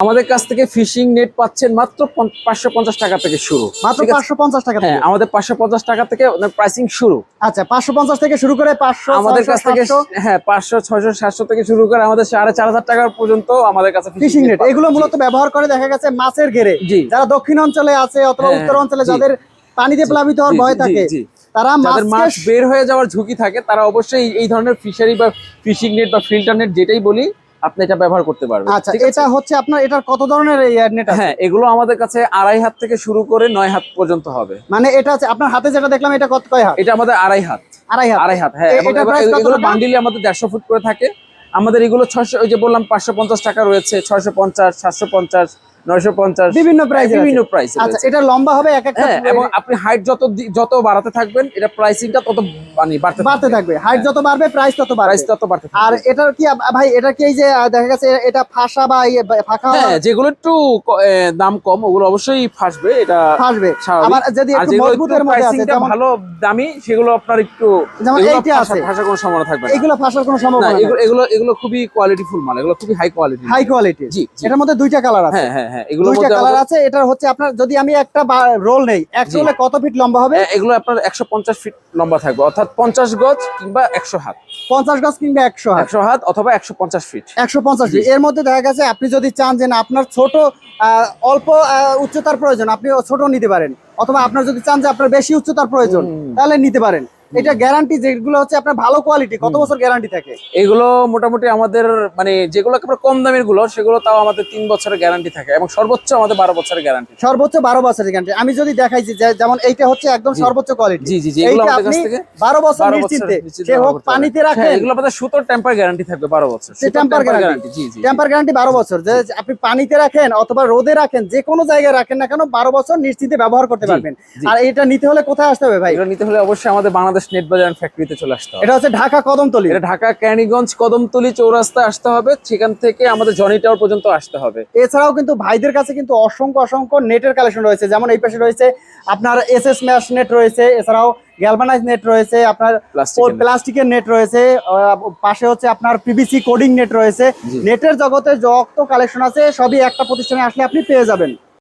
আমাদের কাছ থেকে ফিশিং নেট পাচ্ছেন মাত্র পাঁচশো পঞ্চাশ টাকা থেকে শুরু। মাত্র পাঁচশো পঞ্চাশ টাকা হ্যাঁ আমাদের পাঁচশো পঞ্চাশ টাকা থেকে প্রাইসিং শুরু। আচ্ছা পাঁচশো পঞ্চাশ থেকে শুরু করে পাঁচশো আমাদের কাছ থেকে হ্যাঁ পাঁচশো ছয়শো সাতশো থেকে শুরু করে আমাদের সাড়ে চার হাজার টাকা পর্যন্ত আমাদের কাছে ফিশিং নেট এগুলো মূলত ব্যবহার করে দেখা গেছে মাছের ঘেরে। জি। যারা দক্ষিণ অঞ্চলে আছে অথবা হ্যাঁ, উত্তর অঞ্চলে যাদের পানিতে প্লাবিত হওয়ার ভয় থাকে তারা যাদের মাছ বের হয়ে যাওয়ার ঝুঁকি থাকে তারা অবশ্যই এই ধরনের ফিশারি বা ফিশিং নেট বা ফিল্টার নেট যেটাই বলি আপনি এটা ব্যবহার করতে পারবেন। আচ্ছা এটা হচ্ছে আপনার এটার কত ধরনের নেট আছে? হ্যাঁ এগুলো আমাদের কাছে আড়াই হাত থেকে শুরু করে নয় হাত পর্যন্ত হবে। মানে এটা আছে আপনার হাতে যেটা দেখলাম এটা কত কয় হাত? এটা আমাদের আড়াই হাত। আড়াই হাত। আড়াই হাত হ্যাঁ এগুলো- বান্ডিলে আমাদের দেড়শো ফুট করে থাকে। আমাদের এগুলো ছয়শো ওই যে বললাম পাঁচশো পঞ্চাশ টাকা রয়েছে ছয়শো পঞ্চাশ সাতশো পঞ্চাশ নয়শো পঞ্চাশ বিভিন্ন প্রাইস বিভিন্ন প্রাইস আচ্ছা এটা লম্বা হবে এক একটা হ্যাঁ এবং আপনি হাইট যত যত বাড়াতে থাকবেন এটা প্রাইসিংটা তত মানে বাড়তে বাড়তে থাকবে। হাইট যত বাড়বে প্রাইস তত বাড়বে। প্রাইস তত বাড়তে আর এটার কি ভাই এটা কি এই যে দেখা গেছে এটা ফাঁসা বা ইয়ে ফাঁকা হ্যাঁ যেগুলো একটু দাম কম ওগুলো অবশ্যই ফাসবে এটা ফাসবে। আবার যদি একটু মজবুতের মধ্যে আছে যেমন ভালো দামি সেগুলো আপনার একটু যেমন এইটা আছে। ফাঁসার কোনো সম্ভাবনা থাকবে না। এগুলো ফাঁসার কোনো না সম্ভাবনা নেই এগুলো এগুলো খুবই কোয়ালিটিফুল মাল এগুলো খুবই হাই কোয়ালিটি হাই কোয়ালিটি জি জি। এটার মধ্যে দুইটা কালার আছে। হ্যাঁ হ্যাঁ। হ্যাঁ দুইটা কালার আছে এটার হচ্ছে আপনার যদি আমি একটা রোল নেই রোলে কত ফিট লম্বা হবে? এগুলো আপনার একশো পঞ্চাশ ফিট লম্বা থাকবে অর্থাৎ পঞ্চাশ গজ কিংবা একশো হাত। পঞ্চাশ গজ কিংবা হাত। অথবা একশো পঞ্চাশ ফিট একশো পঞ্চাশ জি। এর মধ্যে দেখা গেছে আপনি যদি চান যে না আপনার ছোট আহ, অল্প উচ্চতার প্রয়োজন আপনি ছোট নিতে পারেন। অথবা আপনার যদি চান যে আপনার বেশি উচ্চতার প্রয়োজন তাহলে নিতে পারেন। এটা গ্যারান্টি যেগুলো হচ্ছে আপনার ভালো কোয়ালিটি কত বছর গ্যারান্টি থাকে? এগুলো মোটামুটি আমাদের মানে যেগুলো কম দামেরগুলো সেগুলো তাও আমাদের তিন বছরের গ্যারান্টি থাকে এবং সর্বোচ্চ আমাদের বারো বছরের গ্যারান্টি সর্বোচ্চ বারো বছরের গ্যারান্টি আমি যদি দেখাইছি যেমন এইটা হচ্ছে একদম সর্বোচ্চ কোয়ালিটি জি জি জি এগুলো আমাদের কাছ থেকে বারো বছর নিশ্চিন্তে সে হোক পানিতে হ্যাঁ, রাখেন এগুলো আমাদের সুতোর টেম্পার গ্যারান্টি থাকবে বারো বছর। guarantee। গ্যারান্টি জি জি টেম্পার গ্যারান্টি বারো বছর। যে আপনি পানিতে রাখেন অথবা রোদে রাখেন যে কোনো জায়গায় রাখেন না কেন বারো বছর নিশ্চিন্তে ব্যবহার করতে পারবেন। আর এটা নিতে হলে কোথায় আসতে হবে ভাই? এগুলো নিতে হলে অবশ্যই আমাদের বাংলাদেশ নেট বাজার ফ্যাক্টরিতে চলে আসতে হবে। এটা হচ্ছে ঢাকা কদমতলি। এটা ঢাকা ক্যানিগঞ্জ কদমতলি চৌরাস্তায় আসতে হবে। সেখান থেকে আমাদের জনি টাওয়ার পর্যন্ত আসতে হবে। এছাড়াও কিন্তু ভাইদের কাছে কিন্তু অসংখ্য অসংখ্য নেটের কালেকশন রয়েছে। যেমন এই পাশে রয়েছে আপনার এস এস ম্যাশ নেট রয়েছে এছাড়াও গ্যালভানাইজ নেট রয়েছে আপনার প্লাস্টিক প্লাস্টিকের নেট রয়েছে পাশে হচ্ছে আপনার পিভিসি কোডিং নেট রয়েছে। নেটের জগতে যত কালেকশন আছে সবই একটা প্রতিষ্ঠানে আসলে আপনি পেয়ে যাবেন।